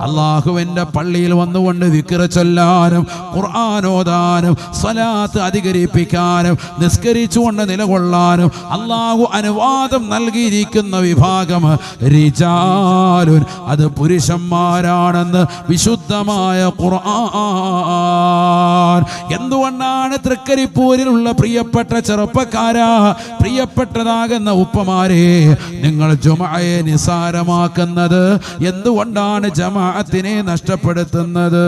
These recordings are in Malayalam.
അള്ളാഹുവിന്റെ പള്ളിയിൽ വന്നുകൊണ്ട് വിക്കിറ ചൊല്ലാനും ഖുർആാനോദാനും സ്വലാത്ത് അധികരിപ്പിക്കാനും നിസ്കരിച്ചുകൊണ്ട് നിലകൊള്ളാനും അള്ളാഹു അനുവാദം നൽകിയിരിക്കുന്ന വിഭാഗം റിജാലുൻ. അത് പുരുഷന്മാരാണെന്ന് വിശുദ്ധമായ ഖുർആൻ. എന്തുകൊണ്ടാണ് തൃക്കരിപ്പൂരിലുള്ള പ്രിയപ്പെട്ട ചെറുപ്പക്കാരാ പ്രിയപ്പെട്ടതാകുന്ന ഉപ്പമാരെ നിങ്ങൾ ജുമയെ നിസാരമാക്കുന്നത്? എന്തുകൊണ്ടാണ് ജമാഅത്തിനെ നഷ്ടപ്പെടുത്തുന്നത്.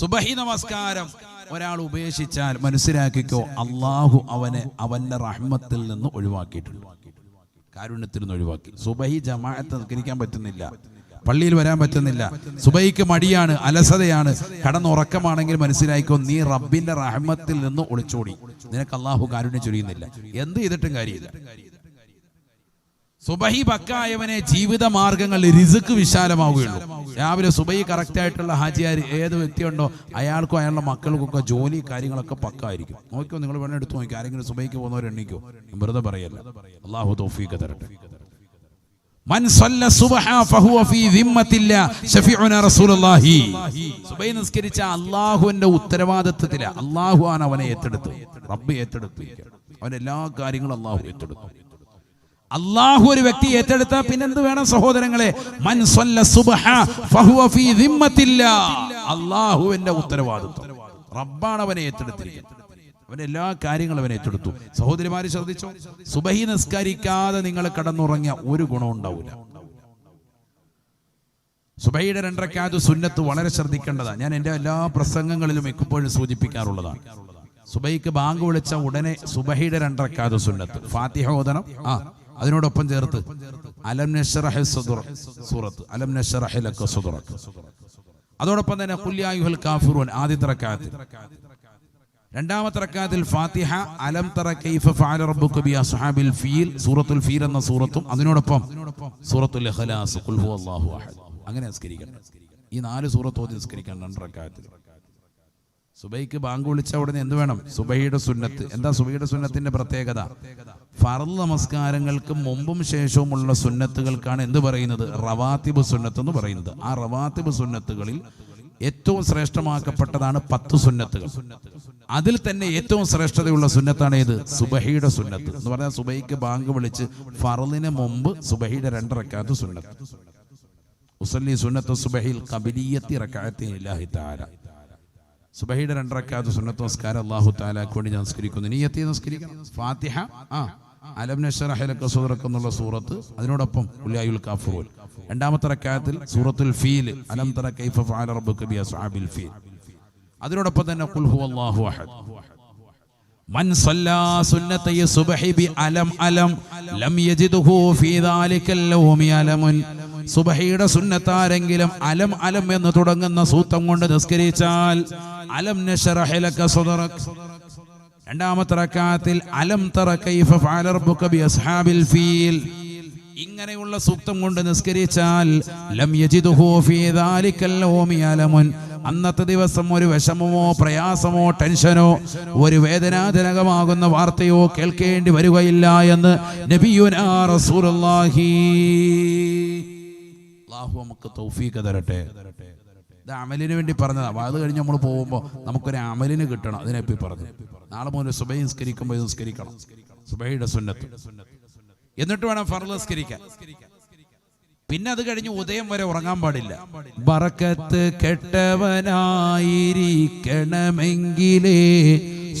സുബഹി നമസ്കാരം. ഒരാൾ ഉപേക്ഷിച്ചാൽ മനസ്സിലാക്കിക്കോ അള്ളാഹു അവനെ അവന്റെ റഹ്മത്തിൽ നിന്ന് ഒഴിവാക്കിയിട്ടുണ്ട്. കാരുണ്യത്തിൽ നിന്ന് ഒഴിവാക്കി. സുബഹി ജമാഅത്ത് നിൽക്കാൻ പറ്റുന്നില്ല. പള്ളിയിൽ വരാൻ പറ്റുന്നില്ല. സുബൈക്ക് മടിയാണ് അലസതയാണ്. കടന്നുറക്കമാണെങ്കിൽ മനസ്സിലായിക്കോ നീ റബ്ബിന്റെ റഹ്മത്തിൽ നിന്ന് ഒളിച്ചോടി. നിനക്ക് അള്ളാഹു കാരുണ്യം ചൊരിയുന്നില്ല. എന്ത് ചെയ്തിട്ടും കാര്യമില്ല. സുബഹി പക്കായവനെ ജീവിത മാർഗങ്ങൾ റിസുക്ക് വിശാലമാവുകയുള്ളൂ. രാവിലെ സുബഹി കറക്റ്റ് ആയിട്ടുള്ള ഹാജിയാർ ഏത് വ്യക്തിയുണ്ടോ അയാൾക്കും അയാളുടെ മക്കൾക്കൊക്കെ ജോലി കാര്യങ്ങളൊക്കെ പക്കായിരിക്കും. നോക്കിയോ നിങ്ങൾ വേണം എടുത്ത് നോക്കി ആരെങ്കിലും സുബൈക്ക് പോകുന്നവർ എണ്ണിക്കോ. വെറുതെ പറയല്ല. അള്ളാഹു തോഫീക്ക് തരട്ടെ. നിസ്കരിച്ച അല്ലാഹുവിന്റെ ഉത്തരവാദിത്വത്തില അല്ലാഹു ആണ് അവനെ ഏറ്റെടുത്തു റബ്ബ് ഏറ്റെടുത്തു അവൻ എല്ലാ കാര്യങ്ങളും അള്ളാഹു ഏറ്റെടുത്തു. അള്ളാഹു ഒരു വ്യക്തി ഏറ്റെടുത്ത പിന്നെന്ത് വേണം സഹോദരങ്ങളെ? അള്ളാഹുവിന്റെ ഉത്തരവാദിത്വം. റബ്ബാണ് അവനെ ഏറ്റെടുത്തിരിക്കുന്നത്. അവൻ എല്ലാ കാര്യങ്ങളും അവൻ ഏറ്റെടുത്തു. സഹോദരിമാര് ശ്രദ്ധിച്ചോ? സുബഹി നിസ്കരിക്കാതെ നിങ്ങൾ കടന്നുറങ്ങിയ ഒരു ഗുണം ഉണ്ടാവില്ല. സുബൈയുടെ രണ്ടരക്കാത് സുന്നത്ത് വളരെ ശ്രദ്ധിക്കേണ്ടതാണ്. ഞാൻ എന്റെ എല്ലാ പ്രസംഗങ്ങളിലും എപ്പോഴും സൂചിപ്പിക്കാറുള്ളതാണ്. സുബൈക്ക് ബാങ്ക് വിളിച്ച ഉടനെ സുബൈയുടെ രണ്ടരക്കാത് സുന്നത്ത്. ഫാത്തിഹ ഓതണം. ആ. അതിനോടൊപ്പം ചേർത്ത് അലം നഷ്റഹി സദുർ സൂറത്ത്. അലം നഷ്റഹി ലക സദുറക അതോടൊപ്പം തന്നെ കുല്യായുഹൽ കാഫിറൂൻ ആദ്യത്തെ റക്കാത്തിൽ രണ്ടാമത്തെ റക്കാത്തിൽ ഫാത്തിഹ അലം തറ കൈഫ ഫഅല റബ്ബുക ബി അസ്ഹാബിൽ ഫീൽ സൂറത്തുൽ ഫീൽ എന്ന സൂറത്തും അതിനോടൊപ്പം സൂറത്തുൽ ഇഖ്ലാസ് ഖുൽ ഹുവല്ലാഹു അഹദ്. അങ്ങനെ നിസ്കരിക്കണം. ഈ നാല് സൂറത്ത് ഓതി നിസ്കരിക്കണം രണ്ട് റക്കാത്തിൽ. സുബൈക്ക് ബാങ്ക് വിളിച്ച ഉടനെ എന്ത് വേണം? സുബൈയുടെ സുന്നത്ത്. എന്താ സുബൈയുടെ സുന്നത്തിന്റെ പ്രത്യേകത? ഫറു നമസ്കാരങ്ങൾക്ക് മുമ്പും ശേഷവുമുള്ള സുന്നത്തുകൾക്കാണ് എന്ത് പറയുന്നത്? റവാത്തിബ് സുന്നത്ത് എന്ന് പറയുന്നത്. ആ റവാത്തിബ് സുന്നത്തുകളിൽ ഏറ്റവും ശ്രേഷ്ഠമാക്കപ്പെട്ടതാണ് പത്ത് സുന്നത്തുകൾ. അതിൽ തന്നെ ഏറ്റവും ശ്രേഷ്ഠതയുള്ള സുന്നത്താണ് ഏത്? സുബഹിയുടെ സുന്നത്ത്. എന്ന് പറഞ്ഞാൽ സുബൈക്ക് ബാങ്ക് വിളിച്ച് ഫറലിന് മുമ്പ് സുബഹിയുടെ രണ്ടിറക്കാത്ത സുന്നത്ത്. ഉസല്ലി സുന്നത്ത് സുബഹിൽ കബിലിയത്തി റക്കായത്തിന് ഇല്ലാഹി താര സുബഹയുടെ രണ്ടറക്കാത്ത സുന്നത്ത് നമസ്കാരം. അള്ളാഹു താലാക്ക് വേണ്ടി ഞാൻ നമസ്കരിക്കുന്നു നീയത്തി നമസ്കരിക്കണം ഫാത്തിഹ. ആ. അലംനഷറഹലക്ക സൂറക്ക് എന്നുള്ള സൂറത്ത്. അതിനോടൊപ്പം ഉല്ലായുൽ കാഫുൽ രണ്ടാമത്തെ റക്കായത്തിൽ സൂറത്തുൽ ഫീൽ. അലം തറ കൈഫ ഫഅല റബ്ബുക ബി അസ്ഹാബിൽ ഫീൽ. അതിനോടൊപ്പം തന്നെ ഖുൽ ഹുവല്ലാഹു അഹദ്. മൻ സല്ലാ സുന്നത്തയ സുബ്ഹി ബി അലം അലം ലം യജിദുഹു ഫീ ദാലിക്കൽ ലൗമി അലമുൻ സുബഹയുടെ സുന്നത്താരെങ്കിലും അലം അലം എന്ന് തുടങ്ങുന്ന സൂത്രം കൊണ്ട് നിസ്കരിച്ചാൽ അലം രണ്ടാമത്തെ അലം തറ കൈഫ ഫീൽ. ഇങ്ങനെയുള്ള സൂക്തം കൊണ്ട് നിസ്കരിച്ചാൽ ലം യജിദുഹു ഫീ അന്നത്തെ ദിവസം ഒരു വിഷമമോ പ്രയാസമോ ടെൻഷനോ ഒരു വേദനാജനകമാകുന്ന വാർത്തയോ കേൾക്കേണ്ടി വരികയില്ല എന്ന് നബിയുനാ റസൂലുള്ളാഹി. അല്ലാഹു നമുക്ക് തൗഫീഖ് തരട്ടെ. ഇത് അമലിന് വേണ്ടി പറഞ്ഞതാ. അത് കഴിഞ്ഞ് നമ്മൾ പോകുമ്പോൾ നമുക്കൊരു അമലിന് കിട്ടണം. അതിനെപ്പി പറഞ്ഞു. നാളെ മുതൽ സുബൈ നിസ്കരിക്കുമ്പോൾ ഇത് നിസ്കരിക്കണം. സുബൈയുടെ സുന്നത്ത്. എന്നിട്ട് വേണം ഫർലസ്കരിക്കാൻ പിന്നെ അത് കഴിഞ്ഞ് ഉദയം വരെ ഉറങ്ങാൻ പാടില്ല. ബറക്കത്ത് കെട്ടവനായിരിക്കണമെങ്കിലേ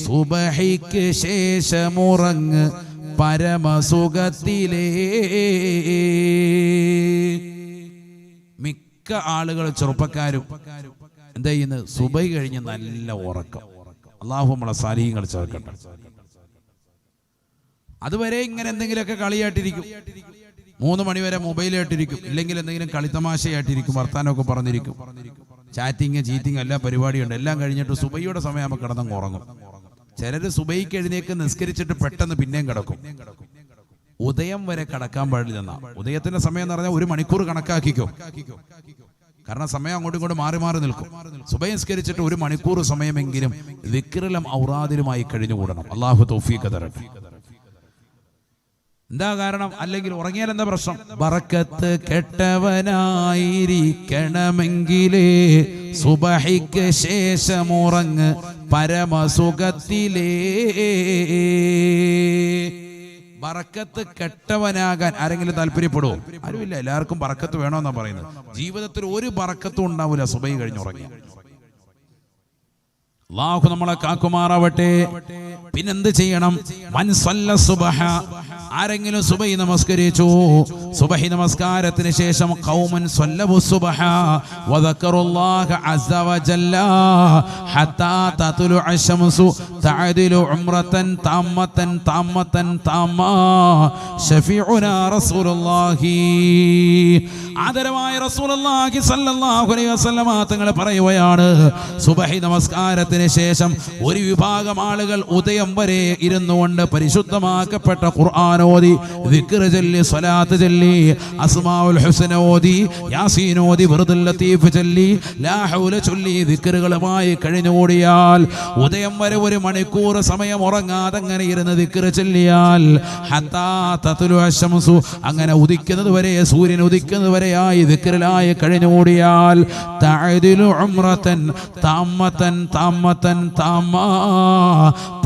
സുബഹിക്ക് ശേഷമുറങ്ങ് പരമസുഖത്തിലേ. മിക്ക ആളുകൾ ചെറുപ്പക്കാരും എന്താ ചെയ്യുന്നത് സുബൈ കഴിഞ്ഞ് നല്ല ഉറക്കം. അള്ളാഹു നമ്മളെ സാലിഹ്യങ്ങൾ ചേർക്കട്ടെ. അതുവരെ ഇങ്ങനെ എന്തെങ്കിലുമൊക്കെ കളിയായിട്ടിരിക്കും. മൂന്ന് മണിവരെ മൊബൈലായിട്ടിരിക്കും. ഇല്ലെങ്കിൽ എന്തെങ്കിലും കളിത്തമാശയായിട്ടിരിക്കും വർത്താനമൊക്കെ പറഞ്ഞിരിക്കും. ചാറ്റിങ് ചീറ്റിങ് എല്ലാ പരിപാടിയുണ്ട്. എല്ലാം കഴിഞ്ഞിട്ട് സുബൈയുടെ നമുക്ക് കിടന്നങ്ങ് ഉറങ്ങും. ചിലര് സുബൈക്ക് എഴുന്നേക്ക് നിസ്കരിച്ചിട്ട് പെട്ടെന്ന് പിന്നെയും കിടക്കും. ഉദയം വരെ കടക്കാൻ പാടില്ലെന്നാ. ഉദയത്തിന്റെ സമയം എന്ന് പറഞ്ഞാൽ ഒരു മണിക്കൂർ കണക്കാക്കിക്കോ. കാരണം സമയം അങ്ങോട്ടും ഇങ്ങോട്ടും മാറി മാറി നിൽക്കും. സുബയംസ്കരിച്ചിട്ട് ഒരു മണിക്കൂർ സമയമെങ്കിലും വിക്രലം ഔറാദിലുമായി കഴിഞ്ഞുകൂടണം. അള്ളാഹു തൗഫീഖ് തരട്ടെ. എന്താ കാരണം? അല്ലെങ്കിൽ ഉറങ്ങിയാൽ എന്താ പ്രശ്നം? ബറക്കത്ത് കെട്ടവനായിരിക്കണമെങ്കിലേ സുബഹിക്ക് ശേഷം ഉറങ്ങ് പരമസുഖത്തിലേ. ബറക്കത്ത് കെട്ടവനാകാൻ ആരെങ്കിലും താല്പര്യപ്പെടുവോ? ആരുമില്ല. എല്ലാവർക്കും ബറക്കത്ത് വേണമെന്നാണ് പറയുന്നത്. ജീവിതത്തിൽ ഒരു ബറക്കത്തും ഉണ്ടാവില്ല സുബൈ കഴിഞ്ഞുറങ്ങി അള്ളാഹു നമ്മളെ കാക്കുമാറാവട്ടെ. പിന്നെന്ത് ചെയ്യണം? മൻസല്ല സുബഹ ആരെങ്കിലും സുബഹി നമസ്കരിച്ചു? സുബഹി നമസ്കാരത്തിന് ശേഷം ഖൗമൻ സ്വല്ലബു സുബഹ വദക്കറുല്ലാഹ അസ്സ ജല്ല ഹത്താ തതുലു അശംസു തഅദിലു ഉംറതൻ താമത്തൻ താമത്തൻ താമാ ഷഫീഉനാ റസൂലുള്ളാഹി. ആദരവായ റസൂലുള്ളാഹി സല്ലല്ലാഹു അലൈഹി വസല്ലമ തങ്ങൾ പറയുകയാണ് സുബഹി നമസ്കാരത്തിന് ശേഷം ഒരു വിഭാഗം ആളുകൾ ഉദയം വരെ ഇരുന്നുകൊണ്ട് പരിശുദ്ധമാക്കപ്പെട്ട ഖുർആൻ ഓതി ദിക്ർ ചൊല്ലി സ്വലാത്ത് ചൊല്ലി അസ്മാഉൽ ഹുസന ഓതി യാസീൻ ഓതി വെറുതുൽ ലത്തീഫ് ചൊല്ലി ലാ ഹൗല ചൊല്ലി ദിക്റുകളുമായി കഴിഞ്ഞുകൂടിയാൽ ഉദയം വരെ ഒരു മണിക്കൂർ സമയം ഉറങ്ങാതെ അങ്ങനെ ഇരുന്ന് ദിക്ർ ചൊല്ലിയാൽ ഹത്താ അങ്ങനെ ഉദിക്കുന്നത് വരെ സൂര്യൻ ഉദിക്കുന്നത് വരെയായി ദിക്റിലായി കഴിഞ്ഞുകൂടിയാൽ തഅദിലു താമത്തൻ താമത്തൻ താമ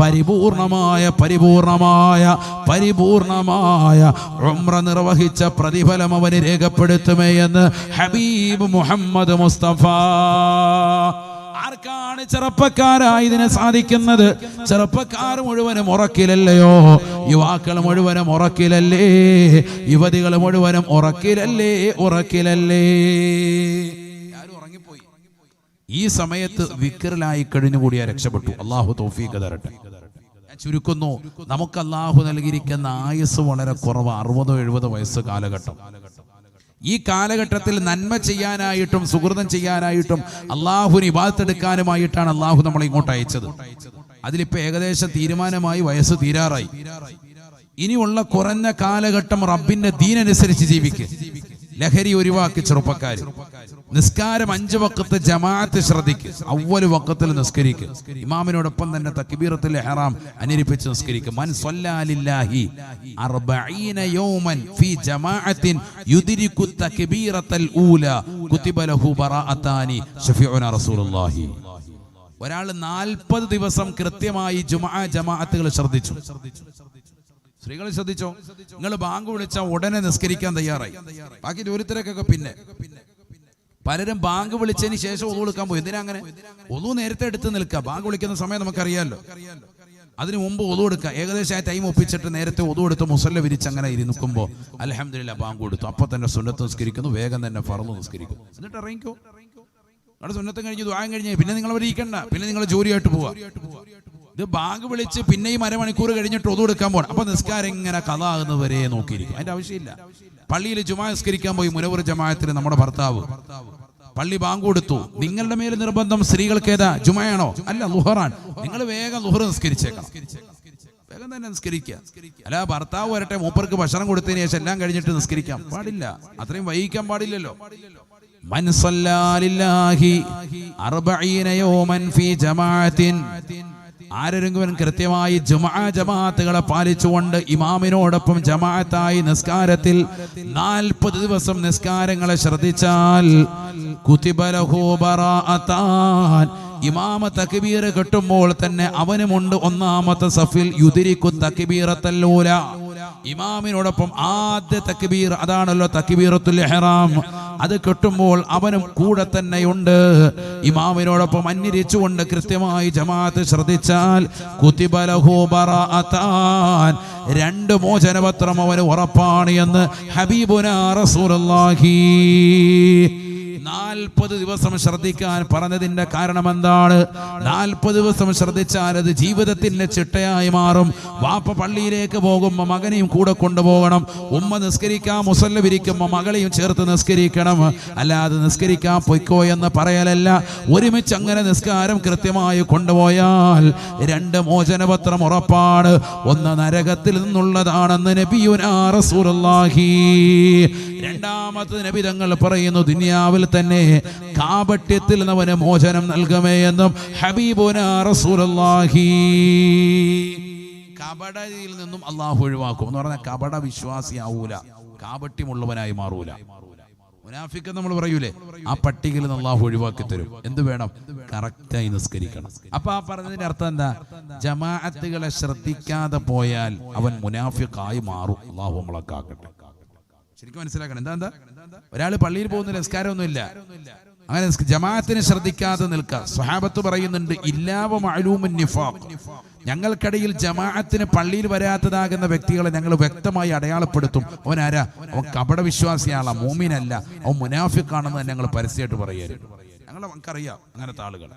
പരിപൂർണമായ പരിപൂർണമായ പരിപൂർണമായ ഉമ്ര നിർവഹിച്ച പ്രതിഫലം അവന് രേഖപ്പെടുത്തുമേ എന്ന് ഹബീബ് മുഹമ്മദ് മുസ്തഫ. ആർക്കാണ് ചെറുപ്പക്കാരായി ഇതിനെ സാധിക്കുന്നത്? ചെറുപ്പക്കാർ മുഴുവനും ഉറക്കിലല്ലയോ? യുവാക്കൾ മുഴുവനും ഉറക്കിലല്ലേ? യുവതികൾ മുഴുവനും ഉറക്കിലല്ലേ? ഉറക്കിലല്ലേ? ഈ സമയത്ത് വിക്കറിലായി കഴിഞ്ഞുകൂടിയാ രക്ഷപ്പെട്ടു. അള്ളാഹു തൗഫീഖ് തരട്ടെ. ചുരുക്കുന്നു. നമുക്ക് അള്ളാഹു നൽകിയിരിക്കുന്ന ആയുസ് വളരെ കുറവ് അറുപതോ എഴുപതോ വയസ്സ് കാലഘട്ടം. ഈ കാലഘട്ടത്തിൽ നന്മ ചെയ്യാനായിട്ടും സുഹൃതം ചെയ്യാനായിട്ടും അള്ളാഹുവിന് ഇബാത്തെടുക്കാനുമായിട്ടാണ് അള്ളാഹു നമ്മളെ ഇങ്ങോട്ട് അയച്ചത്. അതിലിപ്പോ ഏകദേശം തീരുമാനമായി വയസ്സ് തീരാറായി. ഇനിയുള്ള കുറഞ്ഞ കാലഘട്ടം റബ്ബിന്റെ ദീനനുസരിച്ച് ജീവിക്കുക ലഹരി ഒഴിവാക്കി ചെറുപ്പക്കാർ നിസ്കാരം അഞ്ച് വക്കത്ത് ജമാഅത്ത് ശ്രദ്ധിക്ക്. അവൽ വക്കത്തിൽ നിസ്കരിക്ക്. ഇമാമിനോടൊപ്പം തന്നെ തക്ബീറത്തുൽ ഇഹ്റാം അനുരിപ്പിച്ച് നിസ്കരിക്ക്. മൻ സ്വല്ലാലില്ലാഹി അർബഈന യൗമൻ ഫീ ജമാഅത്തിൻ യുദിരികു തക്ബീറത്തൽ ഊല. കുതിബ ലഹു ബറാഅത്താനി ശഫീഉന റസൂലുള്ളാഹി. ഒരാൾ നാൽപ്പത് ദിവസം കൃത്യമായി ജുമാ ജമാഅത്തുകൾ ശ്രദ്ധിച്ചു. സ്ത്രീകൾ ശ്രദ്ധിച്ചോ? നിങ്ങൾ ബാങ്ക് വിളിച്ചാൽ ഉടനെ നിസ്കരിക്കാൻ തയ്യാറായി. ബാക്കി ജോലിത്തിരക്കൊക്കെ പിന്നെ. പലരും ബാങ്ക് വിളിച്ചതിന് ശേഷം ഒതു കൊടുക്കാൻ പോയി. എന്തിനാ അങ്ങനെ? ഒതു നേരത്തെ എടുത്ത് നിൽക്കുക. ബാങ്ക് വിളിക്കുന്ന സമയം നമുക്കറിയാമല്ലോ അതിനു മുമ്പ് ഒതു കൊടുക്കുക. ഏകദേശം ആ ടൈം ഒപ്പിച്ചിട്ട് നേരത്തെ ഒതു കൊടുത്ത് മുസല്ല വിരിച്ച് അങ്ങനെ നിൽക്കുമ്പോൾ അലഹമില്ല ബാങ്ക് കൊടുത്തു. അപ്പൊ തന്നെ സുന്നത്ത് നിസ്കരിക്കുന്നു. വേഗം തന്നെ ഫറന്ന് നിസ്കരിക്കും. എന്നിട്ട് ഇറങ്ങിക്കോ. നിങ്ങളുടെ സുന്നത്തും കഴിഞ്ഞ് ദ്വായം കഴിഞ്ഞ്. പിന്നെ നിങ്ങൾ അവരിക്കണ്ട പിന്നെ നിങ്ങൾ ജോലിയായിട്ട് പോവാ. ഇത് ബാങ്ക് വിളിച്ച് പിന്നെയും അരമണിക്കൂർ കഴിഞ്ഞിട്ട് ഒതു കൊടുക്കാൻ പോകണം അപ്പൊ നിസ്കാരം ഇങ്ങനെ കഥാകുന്നവരെ നോക്കിയിരിക്കും. അതിന്റെ ആവശ്യമില്ല. പള്ളിയിൽ ജുമാ നിസ്കരിക്കാൻ പോയി മുനവർ ജമായത്തിൽ നമ്മുടെ ഭർത്താവ്. പള്ളി ബാങ്ക് കൊടുത്തു. നിങ്ങളുടെ മേൽ നിർബന്ധം സ്ത്രീകൾക്ക് ഏതാ? ജുമയാണോ? അല്ല ലുഹറാൻ നിങ്ങൾ വേഗം ലുഹർ നിസ്കരിച്ചേക്കണം. വേഗം തന്നെ നിസ്കരിക്കുക. അല്ല ഭർത്താവ് വരട്ടെ മൂപ്പർക്ക് ഭക്ഷണം കൊടുത്തതിന് ശേഷം എല്ലാം കഴിഞ്ഞിട്ട് നിസ്കരിക്കാം. പാടില്ല. അത്രയും വൈകിക്കാൻ പാടില്ലല്ലോ. മൻ സല്ലാലില്ലാഹി അർബഈന യൗമൻ ഫീ ജമാഅത്തിൻ ആരെങ്കിലും കൃത്യമായി ജുമാ ജമാഅത്തുകളെ പാലിച്ചുകൊണ്ട് ഇമാമിനോടൊപ്പം ജമാഅത്തായി നിസ്കാരത്തിൽ നാൽപ്പത് ദിവസം നിസ്കാരങ്ങളെ ശ്രദ്ധിച്ചാൽ ഇമാമ തക്ബീർ കെട്ടുമ്പോൾ തന്നെ അവനുമുണ്ട് ഒന്നാമത്തെ സഫിൽ. യുതിരിക്കു തക്ബീറത്തല്ലൂല. ഇമാമിനോടൊപ്പം ആദ്യ തക്ബീർ അതാണല്ലോ തക്ബീറത്തുൽ ഇഹ്റാം. അത് കെട്ടുമ്പോൾ അവനും കൂടെ തന്നെയുണ്ട്. ഇമാമിനോടൊപ്പം അന്വരിച്ചുകൊണ്ട് കൃത്യമായി ജമാഅത്ത് ശ്രദ്ധിച്ചാൽ രണ്ട് മോചനപത്രം അവന് ഉറപ്പാണ് എന്ന് ഹബീബുന റസൂലുള്ളാഹി. നാൽപ്പത് ദിവസം ശ്രദ്ധിക്കാൻ പറഞ്ഞതിന്റെ കാരണം എന്താണ് നാൽപ്പത് ദിവസം ശ്രദ്ധിച്ചാൽ അത് ജീവിതത്തിന്റെ ചിട്ടയായി മാറും. വാപ്പ പള്ളിയിലേക്ക് പോകുമ്പോൾ മകനെയും കൂടെ കൊണ്ടുപോകണം. ഉമ്മ നിസ്കരിക്കാൻ മുസല്ല വിരിക്കുമ്പോൾ മകളെയും ചേർത്ത് നിസ്കരിക്കണം. അല്ലാതെ നിസ്കരിക്കാൻ പൊയ്ക്കോ എന്ന് പറയലല്ല. ഒരുമിച്ച് അങ്ങനെ നിസ്കാരം കൃത്യമായി കൊണ്ടുപോയാൽ രണ്ട് മോചനപത്രം ഉറപ്പാണ്. ഒന്ന് നരകത്തിൽ നിന്നുള്ളതാണെന്ന് നബിയുനാ റസൂലുള്ളാഹി. രണ്ടാമത്തെ നബി തങ്ങൾ പറയുന്നു ദുനിയാവിൽ തന്നെ കാപട്യത്തിൽ അവന് മോചനം നൽകമേ എന്നും ഹബീബുന റസൂലുള്ളാഹി. കപടയിൽ നിന്നും അള്ളാഹു ഒഴിവാക്കും. എന്ന് പറഞ്ഞാൽ കപട വിശ്വാസിയാവൂല. കാപട്യമുള്ളവനായി മാറൂല. മുനാഫിക്ക് നമ്മൾ പറയൂലേ? ആ പട്ടികയിൽ നിന്ന് അള്ളാഹു ഒഴിവാക്കി തരും. എന്ത് വേണം? കറക്റ്റായി നിസ്കരിക്കണം. അപ്പൊ ആ പറഞ്ഞതിന്റെ അർത്ഥം എന്താ? ജമാഅത്തുകളെ ശ്രദ്ധിക്കാതെ പോയാൽ അവൻ മുനാഫിക്കായി മാറും. അള്ളാഹു നമ്മളെ കാക്കട്ടെ. ശരിക്കും മനസ്സിലാക്കണം. എന്താ എന്താ? ഒരാൾ പള്ളിയിൽ പോകുന്ന നിസ്കാരമൊന്നുമില്ല. അങ്ങനെ ജമാഅത്തിനെ ശ്രദ്ധിക്കാതെ നിൽക്കുക. സ്വഹാബത്ത് പറയുന്നുണ്ട് ഇല്ലാവ മഅലൂമുൻ നിഫാഖ്. ഞങ്ങൾക്കിടയിൽ ജമാഅത്തിന് പള്ളിയിൽ വരാത്തതാകുന്ന വ്യക്തികളെ ഞങ്ങൾ വ്യക്തമായി അടയാളപ്പെടുത്തും. അവൻ ആരാ? അവൻ കപട വിശ്വാസിയാളാ മോമിനല്ല. അവൻ മുനാഫിക്കാണെന്ന് ഞങ്ങൾ പരസ്യമായിട്ട് പറയരുത്. ഞങ്ങൾ നമുക്കറിയാം അങ്ങനത്തെ ആളുകൾ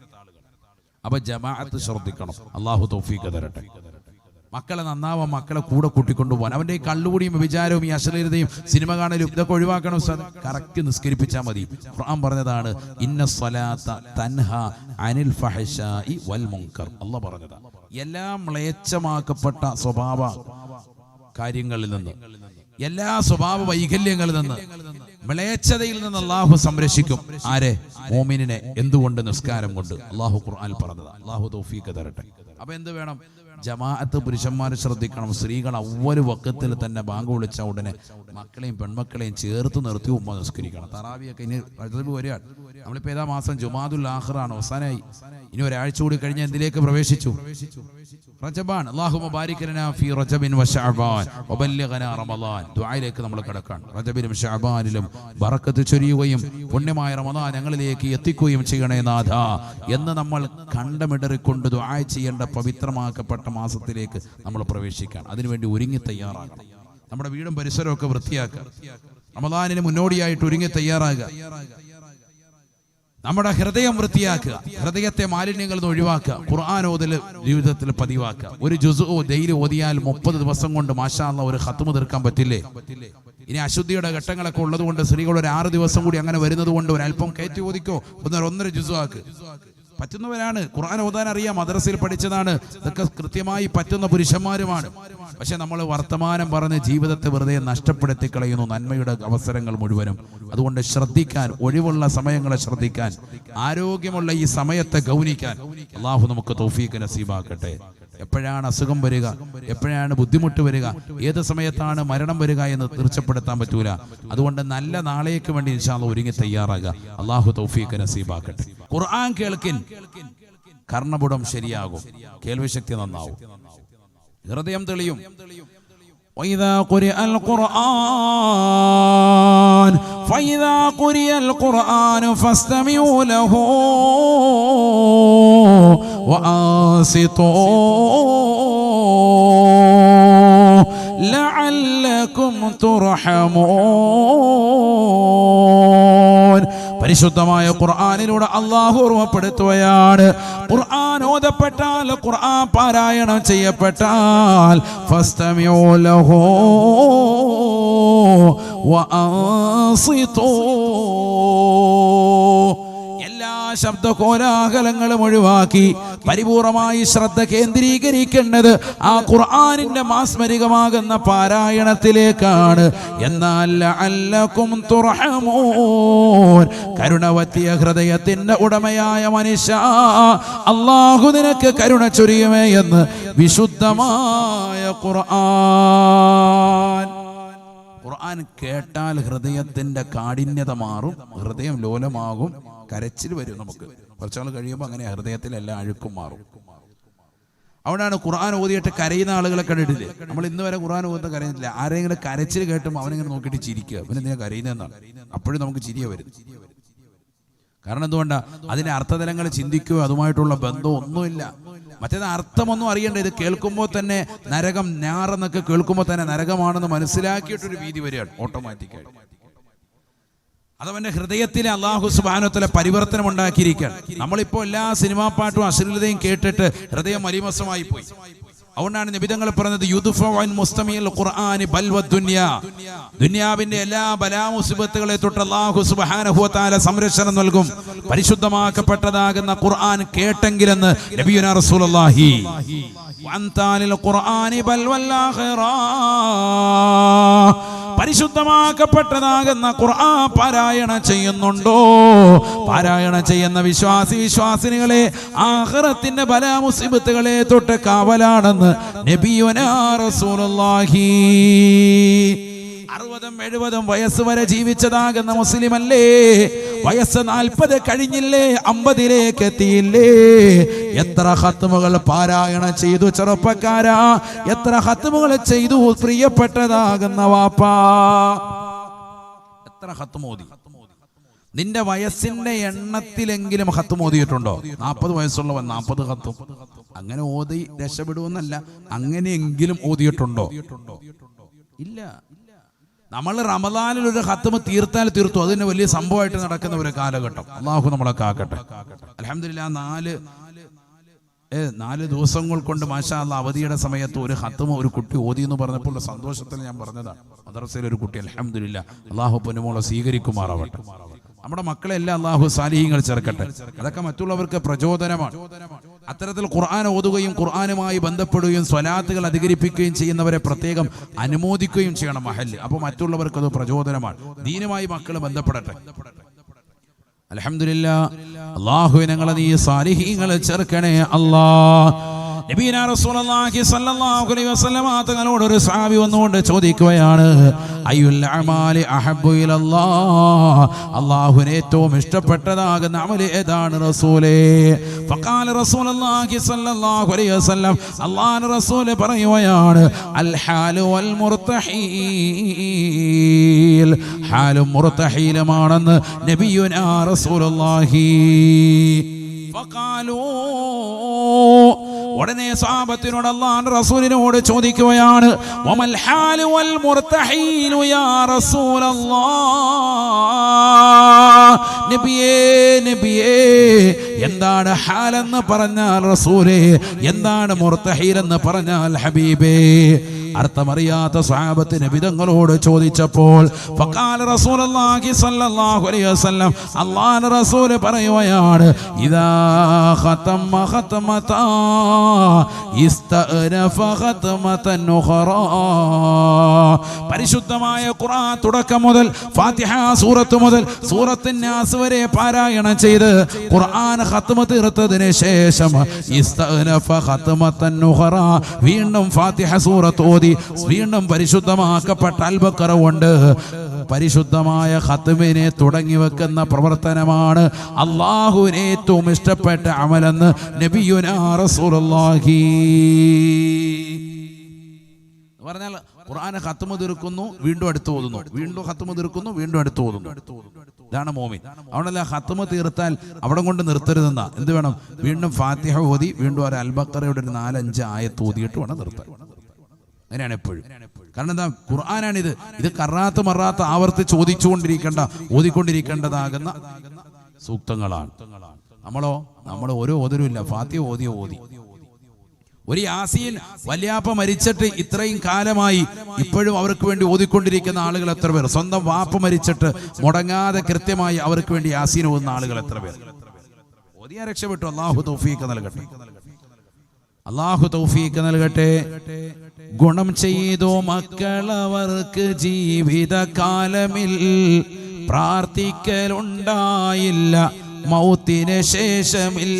അപ്പൊ ജമാഅത്ത് ശ്രദ്ധിക്കണം. അള്ളാഹു തൗഫീഖ് തരട്ടെ. മക്കളെ നന്നാവാം മക്കളെ കൂടെ കൂട്ടിക്കൊണ്ടു പോകാൻ. അവന്റെ ഈ കള്ളുകൂടിയും വിചാരവും ഈ അശ്ലീലതയും സിനിമ കാണലും ഇതൊക്കെ ഒഴിവാക്കണം. സാർ കറക്റ്റ് നിസ്കരിപ്പിച്ചാൽ മതി. ഖുർആൻ പറഞ്ഞതാണ് ഇന്ന സ്വലാത്ത തൻഹ അനിൽ ഫഹഷായി വൽ മുങ്കർ അല്ല പറഞ്ഞതാ. എല്ലാം മ്ലേച്ഛമാക്കപ്പെട്ട സ്വഭാവ കാര്യങ്ങളിൽ നിന്ന് എല്ലാ സ്വഭാവ വൈകല്യങ്ങളിൽ നിന്ന് മ്ലേച്ഛതയിൽ നിന്ന് അള്ളാഹു സംരക്ഷിക്കും. ആരെ? മോമിനെ എന്തുകൊണ്ട്? നിസ്കാരം കൊണ്ട്. അള്ളാഹു ഖുർആൻ പറഞ്ഞത്. അള്ളാഹു തൗഫീഖ് തരട്ടെ. അപ്പൊ എന്ത് വേണം? ജമാഅത്ത് പുരുഷന്മാർ ശ്രദ്ധിക്കണം. സ്ത്രീകൾ അവർ വക്കത്തിൽ തന്നെ ബാങ്ക് വിളിച്ച ഉടനെ മക്കളെയും പെൺമക്കളെയും ചേർത്ത് നിർത്തി ഉമ്മ നിസ്കരിക്കണം. തറാവിയൊക്കെ ഇനി റജബ് വരികയാണ്. നമ്മളിപ്പോൾ ഏതാ മാസം ജുമാദുൽ ആഹ്റാണ് അവസാനമായി. ഇനി ഒരാഴ്ച കൂടി കഴിഞ്ഞ് എന്തിലേക്ക് പ്രവേശിച്ചു? റജബാൻ. അല്ലാഹുമ്മ ബാരിക് ലനാ ഫീ റജബിൻ വശഅബാൻ വബല്ലിഗ്നാ റമളാൻ ദുആയിലേക്ക് നമ്മൾ കടക്കാൻ. റജബിലും ശഅബാനിലും ബറക്കത്ത് ചൊരിയുകയും പുണ്യമായ റമളാൻ ഞങ്ങളിലേക്ക് എത്തിക്കുകയും ചെയ്യണേ നാഥ. എന്ന് നമ്മൾ കണ്ടമിടറിക്കൊണ്ട് ദുആ ചെയ്യേണ്ട പവിത്രമാക്കപ്പെട്ട മാസത്തിലേക്ക് നമ്മൾ പ്രവേശിക്കാൻ. അതിനുവേണ്ടി ഒരുങ്ങി തയ്യാറാകണം. നമ്മുടെ വീടും പരിസരവും ഒക്കെ വൃത്തിയാക്കുക. റമളാനിന് മുന്നോടിയായിട്ട് ഒരുങ്ങി തയ്യാറാകുക. നമ്മുടെ ഹൃദയം വൃത്തിയാക്കുക ഹൃദയത്തെ മാലിന്യങ്ങളിൽ നിന്ന് ഒഴിവാക്കുക ഖുർആൻ ഓതൽ ജീവിതത്തിൽ പതിവാക്കുക. ഒരു ജുസു ഡെയിലി ഓതിയാൽ മുപ്പത് ദിവസം കൊണ്ട് മാഷാള്ള ഒരു ഹത്തുമ തീർക്കാൻ പറ്റില്ലേ? ഇനി അശുദ്ധിയുടെ ഘട്ടങ്ങളൊക്കെ ഉള്ളത് കൊണ്ട് സ്ത്രീകൾ ഒരു ആറ് ദിവസം കൂടി അങ്ങനെ വരുന്നത് കൊണ്ട് ഒരല്പം കയറ്റി ഓദിക്കോ ഒന്നര ഒന്നര ജുസു ആക്ക്. പറ്റുന്നവരാണ്. ഖുർആൻ ഓതാൻ അറിയാം മദ്രസയിൽ പഠിച്ചതാണ്. ഇതൊക്കെ കൃത്യമായി പറ്റുന്ന പുരുഷന്മാരുമാണ്. പക്ഷെ നമ്മൾ വർത്തമാനം പറഞ്ഞ് ജീവിതത്തെ വെറുതെ നഷ്ടപ്പെടുത്തി കളയുന്നു. നന്മയുടെ അവസരങ്ങൾ മുഴുവനും. അതുകൊണ്ട് ശ്രദ്ധിക്കാൻ ഒഴിവുള്ള സമയങ്ങളെ ശ്രദ്ധിക്കാൻ ആരോഗ്യമുള്ള ഈ സമയത്തെ ഗൗനിക്കാൻ അള്ളാഹു നമുക്ക് തൗഫീഖ് നസീബാക്കട്ടെ. എപ്പോഴാണ് അസുഖം വരിക എപ്പോഴാണ് ബുദ്ധിമുട്ട് വരിക ഏത് സമയത്താണ് മരണം വരിക എന്ന് തീർച്ചപ്പെടുത്താൻ പറ്റൂല അതുകൊണ്ട് നല്ല നാളേക്ക് വേണ്ടി ഇൻഷാല്ല ഒരുങ്ങി തയ്യാറാകുക അള്ളാഹു തൗഫീഖ് നസീബാക്കട്ടെ ഖുർആൻ കേൾക്കിൻ കർണപുടം ശരിയാകും കേൾവിശക്തി നന്നാവും ഹൃദയം തെളിയും وإذا قرئ القرآن فإذا قرئ القرآن فاستمعوا له وأنصتوا لعلكم ترحمون പരിശുദ്ധമായ ഖുർആാനിലൂടെ അള്ളാഹു ഓർമ്മപ്പെടുത്തുകയാണ് ഖുർആൻ ഓതപ്പെട്ടാൽ ഖുർആൻ പാരായണം ചെയ്യപ്പെട്ടാൽ ഫസ്തമിഊ ലഹു വഅൻസിതൂ എല്ലാ ശബ്ദ കോലാഹലങ്ങളും ഒഴിവാക്കി പരിപൂർണമായി ശ്രദ്ധ കേന്ദ്രീകരിക്കേണ്ടത് ആ ഖുർആാനിന്റെ മാസ്മരികമാകുന്ന പാരായണത്തിലേക്കാണ്. എന്നാൽ അല്ലക്കും തുറഹമോൻ കരുണവത്തിയ ഹൃദയത്തിന്റെ ഉടമയായ മനുഷ്യ അള്ളാഹു നിനക്ക് കരുണ ചൊരിയുമേ എന്ന് വിശുദ്ധമായ ഖുർആൻ. ഖുർആൻ കേട്ടാൽ ഹൃദയത്തിന്റെ കാഠിന്യത മാറും ഹൃദയം ലോലമാകും. കരച്ചിൽ വരും നമുക്ക്. കുറച്ചാൾ കഴിയുമ്പോൾ അങ്ങനെ ഹൃദയത്തിൽ എല്ലാം അഴുക്കും മാറും. അവിടെയാണ് ഖുർആൻ ഓതിയിട്ട് കരയുന്ന ആളുകളെ കണ്ടിട്ടില്ലേ? നമ്മൾ ഇന്ന് വരെ ഖുർആൻ ഓതുന്ന കരയുന്നില്ല. ആരെങ്കിലും കരച്ചിൽ കേട്ടുമ്പോൾ അവനിങ്ങനെ നോക്കിയിട്ട് ചിരിക്കുക? പിന്നെ എന്തിനാ കരയുന്നതെന്നാണ് അപ്പോഴും നമുക്ക് ചിരിയ വരും. കാരണം എന്തുകൊണ്ടാ? അതിന്റെ അർത്ഥതലങ്ങൾ ചിന്തിക്കുകയോ അതുമായിട്ടുള്ള ബന്ധം ഒന്നുമില്ല. മറ്റേത് അർത്ഥമൊന്നും അറിയണ്ട. ഇത് കേൾക്കുമ്പോൾ തന്നെ നരകം ഞാറെന്നൊക്കെ കേൾക്കുമ്പോൾ തന്നെ നരകമാണെന്ന് മനസ്സിലാക്കിയിട്ടൊരു വീതി വരികയാണ്. ഓട്ടോമാറ്റിക്കായിട്ട്. അതവന്റെ ഹൃദയത്തിലെ അള്ളാഹു സുബാനത്തിലെ പരിവർത്തനം ഉണ്ടാക്കിയിരിക്കുകയാണ് നമ്മളിപ്പോ എല്ലാ സിനിമാ പാട്ടും അശ്ലീലതയും കേട്ടിട്ട് ഹൃദയം മലിമസമായി പോയി അതുകൊണ്ടാണ് നിബിധങ്ങൾ പറഞ്ഞത് യുദുഫൻ ഖുർആനി ബൽവ ദുനിയ. ദുനിയാവിന്റെ എല്ലാ ബലാമുസിബത്തുകളെ തൊട്ട് അല്ലാഹു സുബ്ഹാനഹു വതആല സംരക്ഷണം നൽകും. പരിശുദ്ധമാക്കപ്പെട്ടതാകുന്ന ഖുർആൻ കേട്ടെങ്കിലെന്ന് നബിയുന ആഖിറ. പരിശുദ്ധമാക്കപ്പെട്ടതാകുന്ന ഖുർആൻ പാരായണ ചെയ്യുന്നുണ്ടോ? പാരായണ ചെയ്യുന്ന വിശ്വാസി വിശ്വാസിനികളെ ആഹ്റത്തിന്റെ ബലാമുസിബത്തുകളെ തൊട്ട് കാവലാണെന്ന് റസൂലുള്ളാഹി. അറുപതും എഴുപതും വയസ്സ് വരെ ജീവിച്ചതാകുന്ന മുസ്ലിം അല്ലേ വയസ്സ് നാൽപ്പത് കഴിഞ്ഞില്ലേ? അമ്പതിലേക്ക് എത്തിയില്ലേ? എത്ര ഹത്തുമുകൾ പാരായണം ചെയ്തു ചെറുപ്പക്കാരാ? എത്ര ഹത്തുമുകൾ ചെയ്തു പ്രിയപ്പെട്ടതാകുന്ന വാപ്പാ? എത്ര ഹത്തുമോദി നിന്റെ വയസ്സിന്റെ എണ്ണത്തിലെങ്കിലും ഹത്ത് മോദിയിട്ടുണ്ടോ നാൽപ്പത് വയസ്സുള്ളവൻ നാൽപ്പത് ഹത്തും അങ്ങനെ ഓതി രക്ഷപ്പെടുമെന്നല്ല അങ്ങനെയെങ്കിലും ഓതിയിട്ടുണ്ടോ? ഇല്ല. നമ്മൾ റമദാനിൽ ഒരു ഹത്തുമ തീർത്താൽ തീർത്തു. അതിന് വലിയ സംഭവമായിട്ട് നടക്കുന്ന ഒരു കാലഘട്ടം. അള്ളാഹു നമ്മളെ കാക്കട്ടെ. അലഹമില്ല നാല് ഏ നാല് ദിവസങ്ങൾ കൊണ്ട് മാഷാ അല്ല അവധിയുടെ സമയത്ത് ഒരു ഹത്തുമ ഒരു കുട്ടി ഓതി എന്ന് പറഞ്ഞപ്പോൾ സന്തോഷത്തിൽ ഞാൻ പറഞ്ഞതാണ്. മദ്രസയിൽ ഒരു കുട്ടി അലഹമില്ല അള്ളാഹു പൊന്നുമോളെ സ്വീകരിക്കുമാറാവട്ടെ. നമ്മുടെ മക്കളെല്ലാം അള്ളാഹു സാലിഹ്യങ്ങൾ ചേർക്കട്ടെ. അതൊക്കെ മറ്റുള്ളവർക്ക് പ്രചോദനമാണ്. അത്തരത്തിൽ ഖുർആൻ ഓതുകയും ഖുർആനുമായി ബന്ധപ്പെടുകയും സ്വലാത്തുകൾ അധികരിപ്പിക്കുകയും ചെയ്യുന്നവരെ പ്രത്യേകം അനുമോദിക്കുകയും ചെയ്യണം മഹൽ അപ്പോൾ മറ്റുള്ളവർക്ക് അത് പ്രചോദനമാണ്. ദീനുമായി മക്കൾ ബന്ധപ്പെടട്ടെ. അലഹമില്ല അള്ളാഹു ഞങ്ങളെ നീ സാലിഹ്യങ്ങൾ ചേർക്കണേ അല്ലാ തങ്ങളോട് ഒരു സാവി വന്നുകൊണ്ട് ചോദിക്കുകയാണ് അല്ലാഹുവിന് ഏറ്റവും ഇഷ്ടപ്പെട്ടതാകുന്ന അമൽ ഏതാണ് റസൂലേ? റസൂൽ പറയുകയാണ് അൽ ഹാലു മുർത്തഹീലുമാണെന്ന് നബിയുനാ റസൂലുള്ളാഹി. ഉടനെ സാബത്തിനോട് അള്ളാൻ റസൂലിനോട് ചോദിക്കുകയാണ് എന്താണ് ഹാലെന്ന് പറഞ്ഞാൽ റസൂലേ എന്താണ് മുർത്തഹീൽ എന്ന് പറഞ്ഞാൽ ഹബീബേ? അർത്ഥമറിയാത്ത സാഹബത്തിന് വിധങ്ങളോട് ചോദിച്ചപ്പോൾ അല്ലാഹുവിന്റെ റസൂൽ പറയുകയാണ് ഉഖറാ. പരിശുദ്ധമായ ഖുർആൻ തുടക്കം മുതൽ ഫാത്തിഹ സൂറത്ത് മുതൽ സൂറത്ത് നാസ് വരെ പാരായണം ചെയ്ത് ഖുർആൻ ഖത്മ തീർത്തതിന് ശേഷം വീണ്ടും ഫാത്തിഹ സൂറത്ത് ഓതി വീണ്ടും പരിശുദ്ധമാക്കപ്പെട്ട അൽബക്കറവുണ്ട്. പരിശുദ്ധമായ ഹത്തുമിനെ തുടങ്ങി വെക്കുന്ന പ്രവർത്തനമാണ് അള്ളാഹുവിന് ഏറ്റവും ഇഷ്ടപ്പെട്ട അമലെന്ന് നബിയുനാ റസൂലുള്ളാഹി. പറഞ്ഞാൽ ഖുർആൻ ഹത്തുമ തീർക്കുന്നു വീണ്ടും അടുത്ത് ഓതുന്നു. വീണ്ടും ഹത്തുമ തീർക്കുന്നു വീണ്ടും അടുത്ത് ഓതുന്നു. ഇതാണ് മോമിൻ. അതുകൊണ്ടല്ല ഹത്തുമ തീർത്താൽ അവിടെ കൊണ്ട് നിർത്തരുതെന്ന. എന്ത് വേണം? വീണ്ടും ഫാത്തിഹ ഓതി വീണ്ടും ഒരു അൽബക്കറയുടെ ഒരു നാലഞ്ച് ആയത്ത് ഓതിയിട്ട് വേണം നിർത്താൻ. അങ്ങനെയാണ് എപ്പോഴും. കാരണം എന്താ? ഖുർആനാണിത്. ഇത് കറാത്ത് മറാത്ത് ആവർത്തി ചോദിച്ചുകൊണ്ടിരിക്കേണ്ട ഓതിക്കൊണ്ടിരിക്കേണ്ടതാകുന്ന സൂക്തങ്ങളാണ്. നമ്മളോ? നമ്മൾ ഓരോ ഓതരുമില്ല ഫാത്തിഹ ഓതിയോ ഓതി. ഒരു യാസീൻ വല്യാപ്പ മരിച്ചിട്ട് ഇത്രയും കാലമായി ഇപ്പോഴും അവർക്ക് വേണ്ടി ഓതിക്കൊണ്ടിരിക്കുന്ന ആളുകൾ എത്ര പേർ? സ്വന്തം വാപ്പ മരിച്ചിട്ട് മുടങ്ങാതെ കൃത്യമായി അവർക്ക് വേണ്ടി യാസീൻ ഓതുന്ന ആളുകൾ എത്ര പേർ? ഓതിയാ രക്ഷപ്പെട്ടു. അള്ളാഹു തൗഫീഖ് നൽകട്ടെ. അള്ളാഹു തൗഫീഖ് നൽകട്ടെ. ഗുണം ചെയ്തു മക്കളവർക്ക് ജീവിതകാലമിൽ പ്രാർത്ഥിക്കലുണ്ടായില്ല മൗത്തിന് ശേഷമിൽ.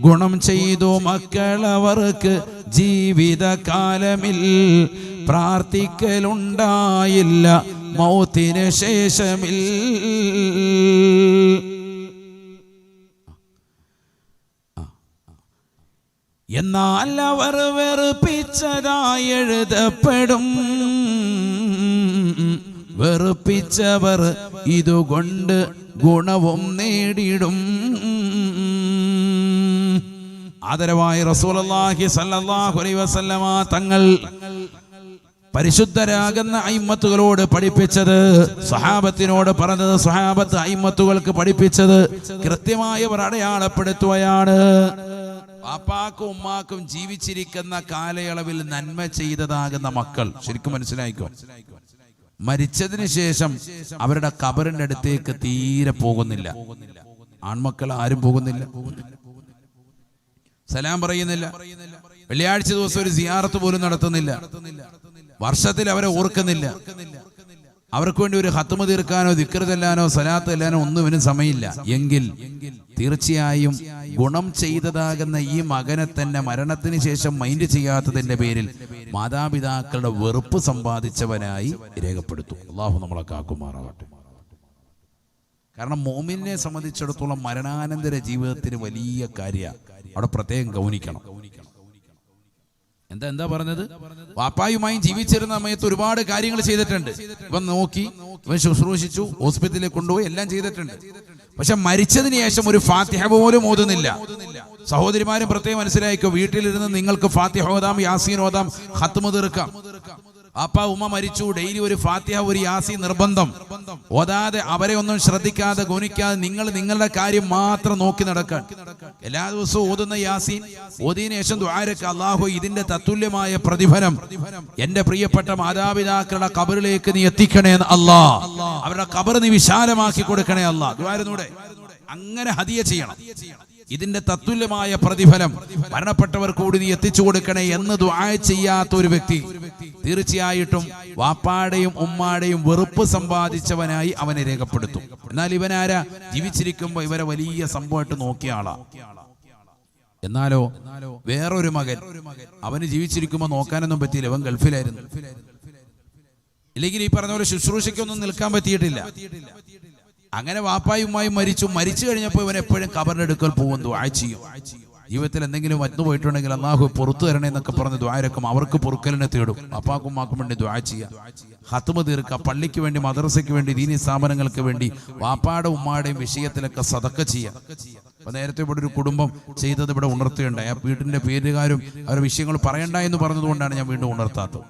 ഗുണം ചെയ്തു മക്കളവർക്ക് ജീവിതകാലമിൽ പ്രാർത്ഥിക്കലുണ്ടായില്ല മൗത്തിന് ശേഷമിൽ. എന്നാൽ അവർ വെറുപ്പിച്ചതായി എഴുതപ്പെടും. വെറുപ്പിച്ചവർ ഇതുകൊണ്ട് ഗുണവും നേടിയിടും. ആദരവായി സല്ലല്ലാഹു അലൈഹി വസല്ലമ തങ്ങൾ പരിശുദ്ധരാകുന്ന അയിമത്തുകളോട് പഠിപ്പിച്ചത് സഹാബത്തിനോട് പറഞ്ഞത് സഹാബത്ത് അയിമത്തുകൾക്ക് പഠിപ്പിച്ചത് കൃത്യമായി അവർ അടയാളപ്പെടുത്തുകയാണ്. പാപ്പാക്കും ഉമ്മാക്കും ജീവിച്ചിരിക്കുന്ന കാലയളവിൽ നന്മ ചെയ്തതാകുന്ന മക്കൾ. ശരിക്കും മനസ്സിലായിക്കോ? മരിച്ചതിന് ശേഷം അവരുടെ കബറിന്റെ അടുത്തേക്ക് തീരെ പോകുന്നില്ല. ആൺമക്കൾ ആരും പോകുന്നില്ല. സലാം പറയുന്നില്ല. വെള്ളിയാഴ്ച ദിവസം ഒരു സിയാറത്ത് പോലും നടത്തുന്നില്ല. വർഷത്തിൽ അവരെ ഓർക്കുന്നില്ല. അവർക്ക് വേണ്ടി ഒരു ഹത്തുമ തീർക്കാനോ ദിക്കർ സലാത്ത് ചെല്ലാനോ ഒന്നും ഇവനും സമയമില്ല. എങ്കിൽ തീർച്ചയായും ഗുണം ചെയ്തതാകുന്ന ഈ മകനെ തന്നെ മരണത്തിന് ശേഷം മൈൻഡ് ചെയ്യാത്തതിന്റെ പേരിൽ മാതാപിതാക്കളുടെ വെറുപ്പ് സമ്പാദിച്ചവനായി രേഖപ്പെടുത്തും. അള്ളാഹു നമ്മളെ കാക്കുമാറാവട്ടെ. കാരണം മോമിനെ സംബന്ധിച്ചിടത്തോളം മരണാനന്തര ജീവിതത്തിന് വലിയ കാര്യ. അവിടെ പ്രത്യേകം ഗൗനിക്കണം. എന്താ എന്താ പറഞ്ഞത്? വാപ്പായുമായും ജീവിച്ചിരുന്ന സമയത്ത് ഒരുപാട് കാര്യങ്ങൾ ചെയ്തിട്ടുണ്ട്. ഇവൻ നോക്കി ഇവൻ ശുശ്രൂഷിച്ചു ഹോസ്പിറ്റലിൽ കൊണ്ടുപോയി എല്ലാം ചെയ്തിട്ടുണ്ട്. പക്ഷെ മരിച്ചതിന് ശേഷം ഒരു ഫാത്തിഹ പോലും ഓതുന്നില്ല. സഹോദരിമാരും പ്രത്യേകം മനസ്സിലായിക്കോ വീട്ടിലിരുന്ന് നിങ്ങൾക്ക് ഫാത്തിഹ ഓതാം യാസീൻ ഓതാം ഹത്ത് തീർക്കാം. അപ്പ ഉമ്മ മരിച്ചു ഡെയിലി ഒരു ഫാത്തിഹ ഒരു യാസി നിർബന്ധം. ഓതാതെ അവരെ ഒന്നും ശ്രദ്ധിക്കാതെ ഗുണിക്കാതെ നിങ്ങൾ നിങ്ങളുടെ കാര്യം മാത്രം നോക്കി നടക്കാൻ. എല്ലാ ദിവസവും ഓതുന്ന യാസീൻ ഓതിന് ശേഷം ദ്വാരക്ക് അള്ളാഹു ഇതിന്റെ തത്തുല്യമായ പ്രതിഫലം. എന്റെ പ്രിയപ്പെട്ട മാതാപിതാക്കളുടെ കബറിലേക്ക് നീ എത്തിക്കണേ അല്ലാ അവരുടെ കബർ നീ വിശാലമാക്കി കൊടുക്കണേ അല്ലാ ദ്വാരനൂടെ അങ്ങനെ ഹദിയ ചെയ്യണം. ഇതിന്റെ തത്തുല്യമായ പ്രതിഫലം മരണപ്പെട്ടവർ കൂടി നീ എത്തിച്ചു കൊടുക്കണേ എന്ന് ദ്വായ ചെയ്യാത്ത ഒരു വ്യക്തി. തീർച്ചയായിട്ടും വാപ്പാടെയും ഉമ്മാടെയും വെറുപ്പ് സമ്പാദിച്ചവനായി അവനെ രേഖപ്പെടുത്തും. എന്നാൽ ഇവനാരാ? ജീവിച്ചിരിക്കുമ്പോ ഇവരെ വലിയ സംഭവമായിട്ട് നോക്കിയ ആളാ. എന്നാലോ വേറൊരു മകൻ. അവന് ജീവിച്ചിരിക്കുമ്പോ നോക്കാനൊന്നും പറ്റിയില്ല. അവൻ ഗൾഫിലായിരുന്നു. ഇല്ലെങ്കിൽ ഈ പറഞ്ഞ പോലെ ശുശ്രൂഷയ്ക്കൊന്നും നിൽക്കാൻ പറ്റിയിട്ടില്ല. അങ്ങനെ വാപ്പായുമായി മരിച്ചു. മരിച്ചു കഴിഞ്ഞപ്പോൾ ഇവൻ എപ്പോഴും കബറിനെടുക്കൽ പോകും ദുആ ചെയ്യും. ജീവിതത്തിൽ എന്തെങ്കിലും വന്നു പോയിട്ടുണ്ടെങ്കിൽ അള്ളാഹു പുറത്തു തരണേ എന്നൊക്കെ പറഞ്ഞ് ദ്വാരക്കും അവർക്ക് പൊറുക്കലിനെ തേടും. അപ്പാക്കും മാക്കും വേണ്ടി ദ്വാ ചെയ്യുക ഹത്തുമ തീർക്കുക പള്ളിക്ക് വേണ്ടി മദ്രസയ്ക്ക് വേണ്ടി ദീനി സ്ഥാപനങ്ങൾക്ക് വേണ്ടി വാപ്പാടെ ഉമ്മാടെയും വിഷയത്തിലൊക്കെ സതക്ക ചെയ്യുക അപ്പൊ നേരത്തെ ഇവിടെ ഒരു കുടുംബം ചെയ്തത് ഇവിടെ ഉണർത്തുകയുണ്ടായി. ആ വീട്ടിന്റെ പേരുകാരും അവരുടെ വിഷയങ്ങൾ പറയണ്ട എന്ന് പറഞ്ഞതുകൊണ്ടാണ് ഞാൻ വീണ്ടും ഉണർത്താത്തത്.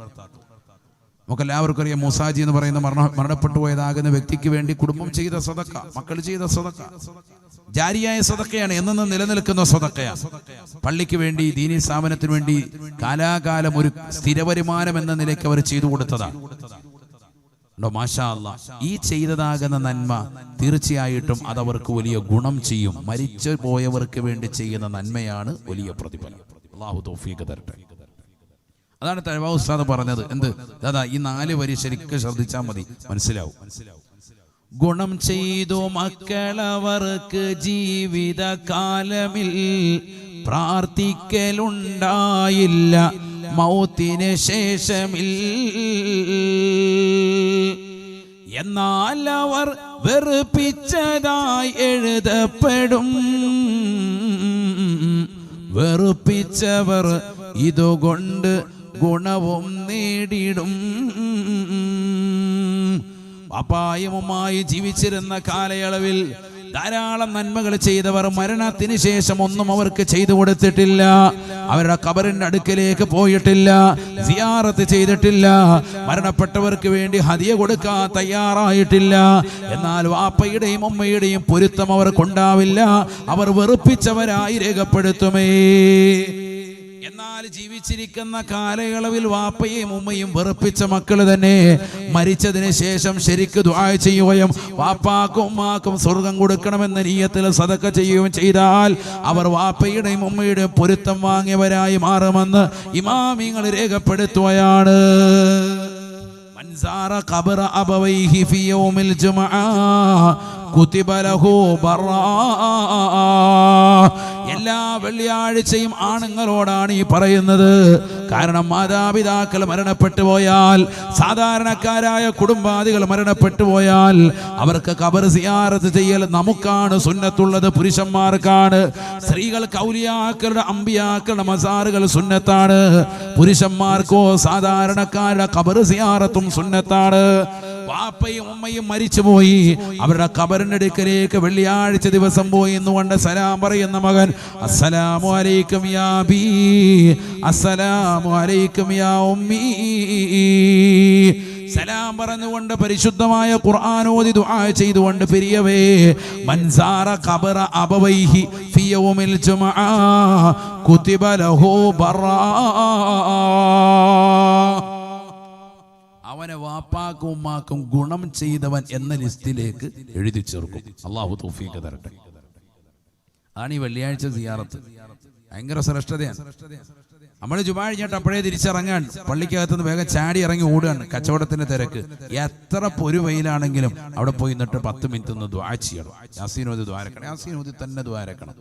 നമുക്ക് എല്ലാവർക്കും അറിയാം മൂസാജി എന്ന് പറയുന്ന മരണ മരണപ്പെട്ടു പോയതാകുന്ന വ്യക്തിക്ക് വേണ്ടി കുടുംബം ചെയ്ത സതക്ക മക്കൾ ചെയ്ത സതക്ക ജാരിയായ സ്വതക്കയാണ് എന്നെന്നും നിലനിൽക്കുന്ന സ്വതക്കയാണ് പള്ളിക്ക് വേണ്ടി ദീനി സ്ഥാപനത്തിന് വേണ്ടി കാലാകാലം ഒരു സ്ഥിര വരുമാനം എന്ന നിലയ്ക്ക് അവർ ചെയ്തു കൊടുത്തതാണ് ഈ ചെയ്തതാകുന്ന നന്മ തീർച്ചയായിട്ടും അത് അവർക്ക് വലിയ ഗുണം ചെയ്യും. മരിച്ചു പോയവർക്ക് വേണ്ടി ചെയ്യുന്ന നന്മയാണ് വലിയ പ്രതിഫലം. അള്ളാഹു തരട്ടെ. അതാണ് തഴവാ ഉസ്താദ് പറഞ്ഞത്. എന്ത്? ദാദാ ഈ നാല് വരി ശരിക്കും ശ്രദ്ധിച്ചാൽ മതി. മനസ്സിലാവും മനസ്സിലാവും. ഗുണം ചെയ്തു മക്കളവർക്ക് ജീവിതകാലമിൽ പ്രാർത്ഥിക്കലുണ്ടായില്ല മൗത്തിന് ശേഷമിൽ. എന്നാൽ അവർ വെറുപ്പിച്ചതായി എഴുതപ്പെടും. വെറുപ്പിച്ചവർ ഇതുകൊണ്ട് ഗുണവും നേടിടും. അപായവുമായി ജീവിച്ചിരുന്ന കാലയളവിൽ ധാരാളം നന്മകൾ ചെയ്തവർ മരണത്തിന് ശേഷം ഒന്നും അവർക്ക് ചെയ്തു കൊടുത്തിട്ടില്ല. അവരുടെ കബറിന്റെ അടുക്കിലേക്ക് പോയിട്ടില്ല സിയാറത്ത് ചെയ്തിട്ടില്ല മരണപ്പെട്ടവർക്ക് വേണ്ടി ഹതിയ കൊടുക്കാൻ തയ്യാറായിട്ടില്ല. എന്നാൽ വാപ്പയുടെയും ഉമ്മയുടെയും പൊരുത്തം അവർക്കുണ്ടാവില്ല. അവർ വെറുപ്പിച്ചവരായി രേഖപ്പെടുത്തുമേ. എന്നാൽ ജീവിച്ചിരിക്കുന്ന കാലയളവിൽ വാപ്പയും ഉമ്മയും വെറുപ്പിച്ച മക്കൾ തന്നെ മരിച്ചതിന് ശേഷം ശരിക്ക് ദ്വായ ചെയ്യുകയും വാപ്പാക്കും ഉമ്മാക്കും സ്വർഗം കൊടുക്കണമെന്ന നീയത്തിൽ സതക്ക ചെയ്യുകയും ചെയ്താൽ അവർ വാപ്പയുടെയും ഉമ്മയുടെയും പൊരുത്തം വാങ്ങിയവരായി മാറുമെന്ന് ഇമാമിങ്ങൾ രേഖപ്പെടുത്തുകയാണ്. മൻസാറ എല്ലാ വെള്ളിയാഴ്ചയും ആണുങ്ങളോടാണ് ഈ പറയുന്നത്. കാരണം മാതാപിതാക്കൾ മരണപ്പെട്ടു പോയാൽ സാധാരണക്കാരായ കുടുംബാദികൾ മരണപ്പെട്ടു പോയാൽ അവർക്ക് കബർ സിയാറത്ത് ചെയ്യൽ നമുക്കാണ് സുന്നത്തുള്ളത് പുരുഷന്മാർക്കാണ്. സ്ത്രീകൾ കൗലിയാക്കളുടെ അമ്പിയാക്കളുടെ മസാറുകൾ സുന്നത്താണ്. പുരുഷന്മാർക്കോ സാധാരണക്കാരുടെ കബർ സിയാറത്തും സുന്നത്താണ്. വാപ്പയും ഉമ്മയും മരിച്ചുപോയി. അവരുടെ കബറിന്റെ വെള്ളിയാഴ്ച ദിവസം പോയി എന്നുകൊണ്ട് സലാം പറയുന്ന മകൻ അസ്സലാമു അലൈക്കും യാ അസ്സലാമു അലൈക്കും യാ ഉമ്മീ. സലാം പറഞ്ഞുകൊണ്ട് പരിശുദ്ധമായ ഖുർആാനോദി ദുആ ചെയ്തുകൊണ്ട് പിരിയവേ മൻസാറ ഖബറ അബവൈഹി ഫിയൗമിൽ ജുമഅ കുതിബ ലഹു ബറാ. അവനെ വാപ്പാക്കും ഉമ്മാക്കും ഗുണം ചെയ്തവൻ എന്ന ലിസ്റ്റിലേക്ക് എഴുതി ചേർക്കും. അള്ളാഹു തൗഫീഖ് തരട്ടെ. അതാണ് ഈ വെള്ളിയാഴ്ച സിയാറത്ത്. ഭയങ്കര ശ്രേഷ്ഠതയാണ്. നമ്മൾ ജുമാ അപ്പോഴേ അപ്പോഴേ തിരിച്ചിറങ്ങാൻ പള്ളിക്കകത്തുനിന്ന് വേഗം ചാടി ഇറങ്ങി ഓടുകയാണ് കച്ചവടത്തിന്റെ തിരക്ക്. എത്ര പൊരു വെയിലാണെങ്കിലും അവിടെ പോയി നിന്നിട്ട് പത്ത് മിനിറ്റ് ഒന്ന് ദ്വാ ചെയ്യണം. യാസീനോദി ദ്വാരക്കണം യാസീനോദി തന്നെ ദ്വാരക്കണം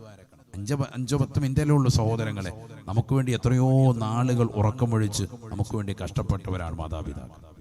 അഞ്ച് അഞ്ചോ പത്ത് മിനിറ്റല്ലേ ഉള്ളൂ സഹോദരങ്ങളെ. നമുക്ക് വേണ്ടി എത്രയോ നാളുകൾ ഉറക്കമൊഴിച്ച് നമുക്ക് വേണ്ടി കഷ്ടപ്പെട്ടവരാണ് മാതാപിതാക്കൾ.